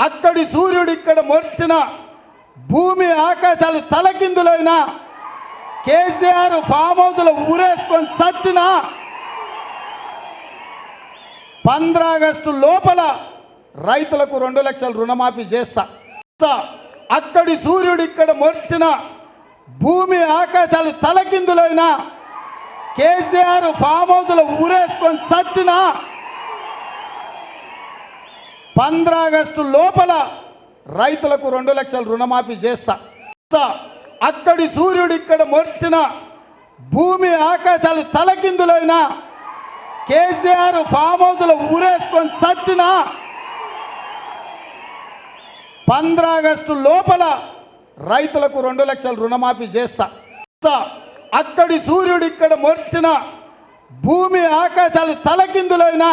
అక్కడి సూర్యుడు ఇక్కడ మొరిచిన భూమి ఆకాశాలు తలకిందులైనా కేసీఆర్ ఫామ్ హౌస్లో ఊరేసుకొని సచ్చిన పంద్ర ఆగస్టు లోపల రైతులకు రెండు లక్షల రుణమాఫీ చేస్తా. అక్కడి సూర్యుడు ఇక్కడ మొరిచిన భూమి ఆకాశాలు తలకిందులైనా కేసీఆర్ ఫామ్ హౌస్లో ఊరేసుకొని సచ్చిన ఆగస్టు లోపల రైతులకు రెండు లక్షల రుణమాఫీ చేస్తా. అక్కడి సూర్యుడు ఇక్కడ మొరిచిన భూమి ఆకాశాలు తలకిందులైనా కేసీఆర్ ఫామ్ హౌస్లో ఊరేసుకొని సచ్చిన పంద్ర ఆగస్టు లోపల రైతులకు రెండు లక్షల రుణమాఫీ చేస్తా. అక్కడి సూర్యుడు ఇక్కడ మొరిచిన భూమి ఆకాశాలు తలకిందులైనా